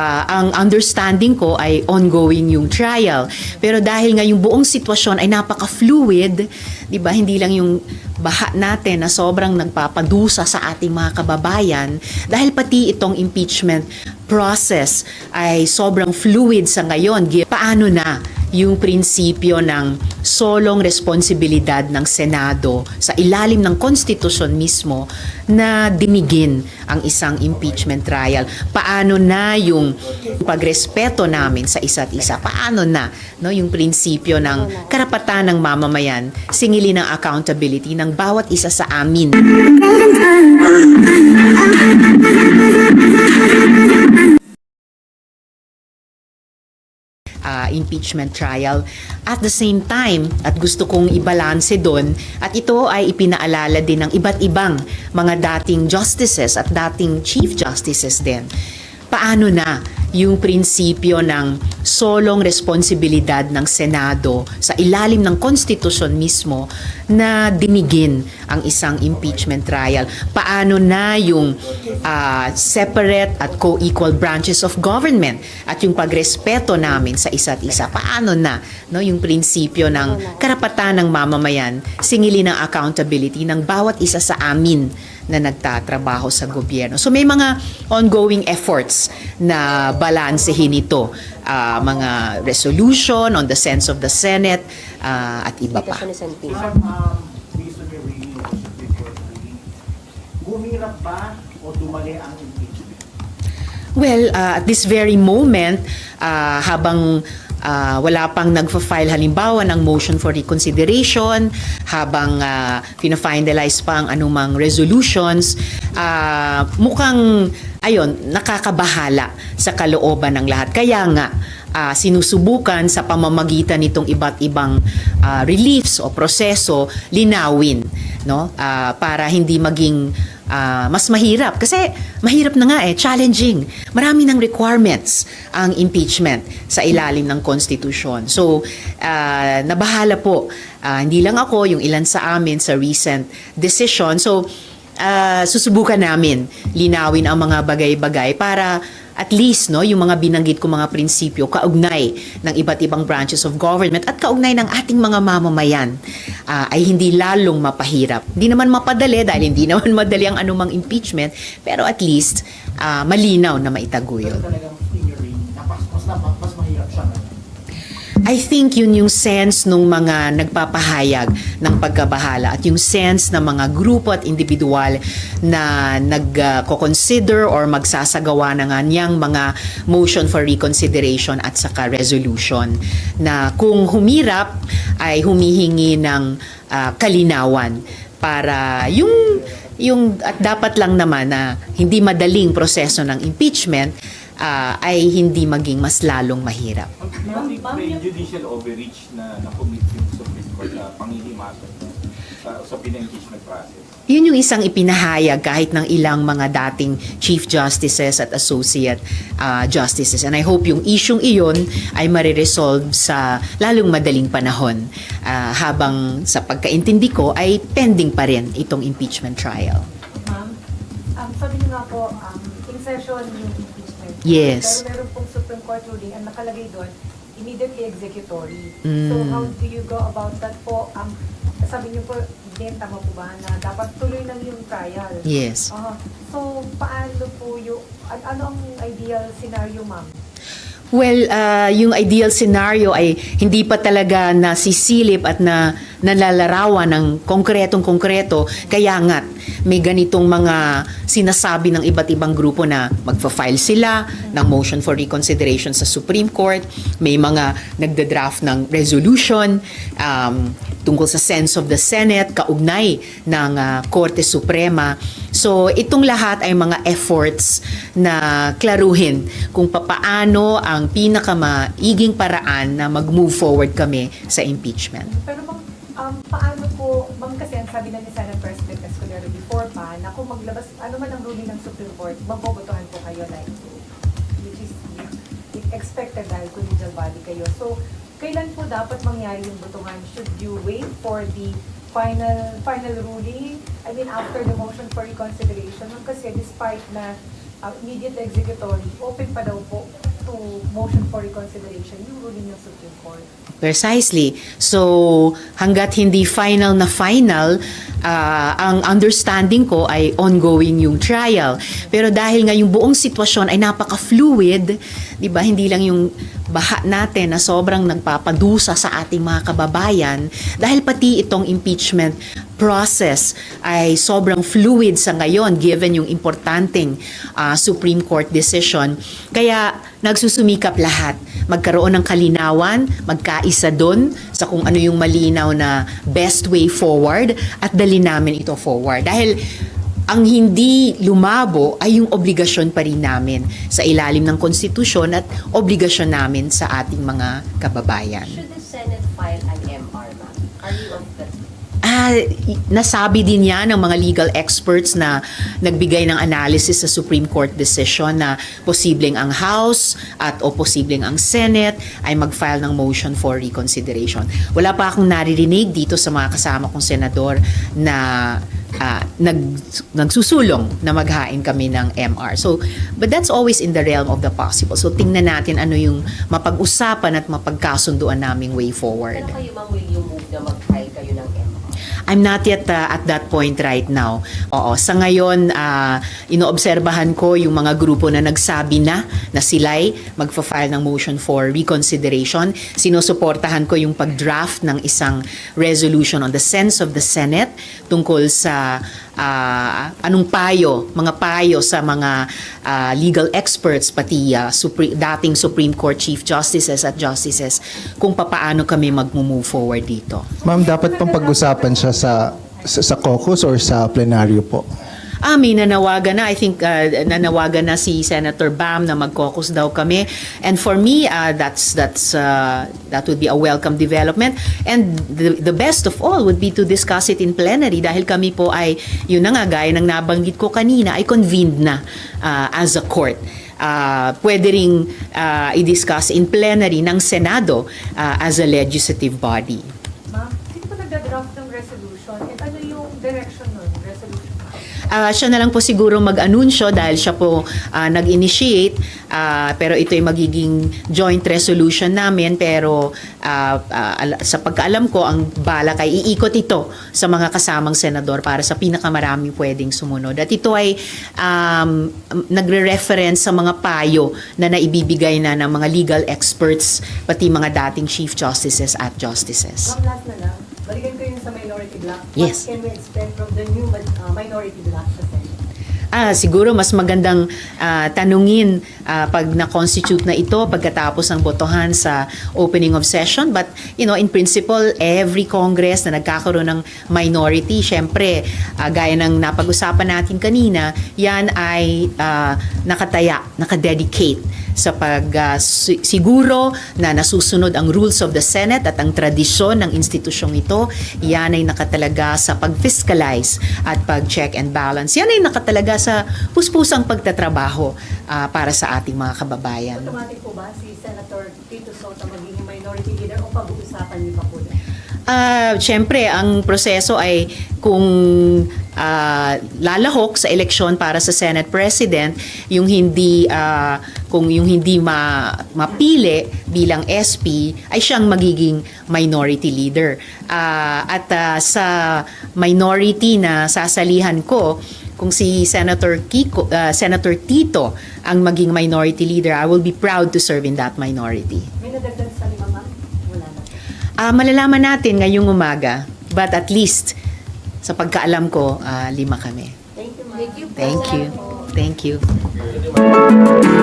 Ah, ang understanding ko ay ongoing yung trial. Pero dahil nga yung buong sitwasyon ay napaka-fluid, 'di ba? Hindi lang yung baha natin na sobrang nagpapadusa sa ating mga kababayan dahil pati itong impeachment process ay sobrang fluid sa ngayon. Paano na yung prinsipyo ng solong responsibilidad ng Senado sa ilalim ng konstitusyon mismo na dinigin ang isang impeachment trial. Paano na yung pagrespeto namin sa isa't isa? Paano na no, yung prinsipyo ng karapatan ng mamamayan, singili ng accountability ng bawat isa sa amin? uh, impeachment trial. At the same time, at gusto kong ibalanse doon, at ito ay ipinaalala din ng iba't ibang mga dating justices at dating chief justices din. Paano na yung prinsipyo ng solong responsibilidad ng Senado sa ilalim ng konstitusyon mismo na dinigin ang isang impeachment trial? Paano na yung ah, separate at co-equal branches of government at yung pagrespeto namin sa isa't isa? Paano na no, yung prinsipyo ng karapatan ng mamamayan, singili ng accountability ng bawat isa sa amin na nagtatrabaho sa gobyerno. So may mga ongoing efforts na balansehin ito. Ah, mga resolution on the sense of the Senate ah, at iba pa. Ma'am, um, ba o dumali ang impeachment? Well, uh, at this very moment, uh, habang uh, wala pang nagfa-file halimbawa ng motion for reconsideration, habang uh, pina-finalize pa ang anumang resolutions, uh, mukhang, ayon, nakakabahala sa kalooban ng lahat. Kaya nga, ah, sinusubukan sa pamamagitan nitong iba't ibang ah, reliefs o proseso linawin no? Ah, para hindi maging ah, mas mahirap. Kasi mahirap na nga eh challenging. Marami ng requirements ang impeachment sa ilalim ng konstitusyon. So ah, nabahala po. Ah, hindi lang ako yung ilan sa amin sa recent decision. So ah, susubukan namin linawin ang mga bagay-bagay para at least no yung mga binanggit ko mga prinsipyo kaugnay ng iba't ibang branches of government at kaugnay ng ating mga mamamayan ah, ay hindi lalong mapahirap. Hindi naman mapadali dahil hindi naman madali ang anumang impeachment pero at least ah, malinaw na maitaguyod. Pero talagang mas, mas, mahirap siya. I think yun yung sense nung mga nagpapahayag ng pagkabahala at yung sense ng mga grupo at individual na nag-consider or magsasagawa ng kanyang mga motion for reconsideration at saka resolution na kung humirap ay humihingi ng ah, kalinawan para yung yung at dapat lang naman na hindi madaling proseso ng impeachment ah, ay hindi maging mas lalong mahirap. May, judicial overreach na na-commit yung Supreme Court sa pangihimasan sa usapin ng impeachment process. Yun yung isang ipinahayag kahit ng ilang mga dating chief justices at associate ah, justices. And I hope yung isyong iyon ay mariresolve sa lalong madaling panahon ah, habang sa pagkaintindi ko ay pending pa rin itong impeachment trial. Ma'am, um, sabi niyo nga po, um, in session yung impeachment. Yes. Pero meron pong Supreme Court ruling, ang nakalagay doon, immediately executory. Mm. So how do you go about that po? Um, sabi niyo po, din, tama po ba, na dapat tuloy lang yung trial? Yes. Aha. So, paano po yung, an- ano ang ideal scenario, ma'am? Well, ah, yung ideal scenario ay hindi pa talaga nasisilip at na nalalarawan ng konkretong-konkreto. Kaya nga, may ganitong mga sinasabi ng iba't ibang grupo na magfa-file sila ng motion for reconsideration sa Supreme Court. May mga nagda-draft ng resolution um, tungkol sa sense of the Senate, kaugnay ng ah, Korte Suprema. So, itong lahat ay mga efforts na klaruhin kung papaano ang pinakamaiging paraan na mag-move forward kami sa impeachment. Pero um, paano po, ma'am kasi ang sabi na ni Senate President Escudero before pa, na kung maglabas, ano man ang ruling ng Supreme Court, mabobotohan po kayo like, which is expected dahil collegial body kayo. So, kailan po dapat mangyari yung botohan? Should you wait for the final final ruling? I mean, after the motion for reconsideration? Kasi despite na uh, immediate executory, open pa daw po to motion for reconsideration yung ruling ng Supreme Court. Precisely. So, hanggat hindi final na final, ah, ang understanding ko ay ongoing yung trial. Pero dahil nga yung buong sitwasyon ay napaka-fluid, di ba, hindi lang yung baha natin na sobrang nagpapadusa sa ating mga kababayan, dahil pati itong impeachment process ay sobrang fluid sa ngayon given yung importanteng ah, Supreme Court decision. Kaya nagsusumikap lahat magkaroon ng kalinawan, magkaisa doon sa kung ano yung malinaw na best way forward at dali namin ito forward. Dahil ang hindi lumabo ay yung obligasyon pa rin namin sa ilalim ng konstitusyon at obligasyon namin sa ating mga kababayan. Should the Senate file an MR, ma'am? Are you of? Nasabi din yan ng mga legal experts na nagbigay ng analysis sa Supreme Court decision na posibleng ang House at o posibleng ang Senate ay mag-file ng motion for reconsideration. Wala pa akong naririnig dito sa mga kasama kong senador na ah, nag, nagsusulong na maghain kami ng MR. So, but that's always in the realm of the possible. So, tingnan natin ano yung mapag-usapan at mapagkasunduan naming way forward. Ano kayo, I'm not yet uh, at that point right now. Oo, sa ngayon, uh, inoobserbahan ko yung mga grupo na nagsabi na na sila'y magfa-file ng motion for reconsideration. Sinusuportahan ko yung pag-draft ng isang resolution on the sense of the Senate tungkol sa uh, anong payo, mga payo sa mga uh, legal experts, pati uh, Supre- dating Supreme Court Chief Justices at Justices kung papaano kami mag-move forward dito. Ma'am, dapat pang pag-usapan siya sa, sa, sa caucus or sa plenaryo po? Ah, may nanawagan na. I think uh, nanawagan na si Senator Bam na mag-caucus daw kami. And for me, uh, that's that's uh, that would be a welcome development. And the, the best of all would be to discuss it in plenary dahil kami po ay, yun na nga, gaya ng nabanggit ko kanina, ay convened na uh, as a court. Uh, pwede ring uh, i-discuss in plenary ng Senado uh, as a legislative body. Ma'am, sino po nagda-draft ng resolution? And ano yung direction? Ah, siya na lang po siguro mag-anunsyo dahil siya po ah, nag-initiate ah, pero ito ay magiging joint resolution namin pero ah, ala- sa pagkaalam ko ang balak ay iikot ito sa mga kasamang senador para sa pinakamaraming pwedeng sumunod at ito ay um, nagre-reference sa mga payo na naibibigay na ng mga legal experts pati mga dating chief justices at justices. Ma'am, last na lang. Minority block. Yes. What can we expect from the new uh, minority Senate? Ah, siguro mas magandang ah, tanungin ah, pag na-constitute na ito pagkatapos ng botohan sa opening of session. But, you know, in principle, every Congress na nagkakaroon ng minority, syempre, ah, gaya ng napag-usapan natin kanina, yan ay ah, nakataya, nakadedicate sa pag ah, si- siguro na nasusunod ang rules of the Senate at ang tradisyon ng institusyong ito, yan ay nakatalaga sa pag-fiscalize at pag-check and balance. Yan ay nakatalaga sa puspusang pagtatrabaho ah, para sa ating mga kababayan. Automatic po ba si Senator Tito Sota magiging minority leader o pag-uusapan niyo pa po na? Ah, syempre, ang proseso ay kung ah, lalahok sa eleksyon para sa Senate President, yung hindi ah, kung yung hindi ma, mapili bilang SP ay siyang magiging minority leader. Ah, at ah, sa minority na sasalihan ko, kung si Senator Kiko, ah, Senator Tito ang maging minority leader, I will be proud to serve in that minority. May nadagdag sa lima, ma'am? Wala na. Ah, malalaman natin ngayong umaga. But at least, sa pagkaalam ko, ah, lima kami. Thank you, ma'am. Thank you. Thank you. Thank you.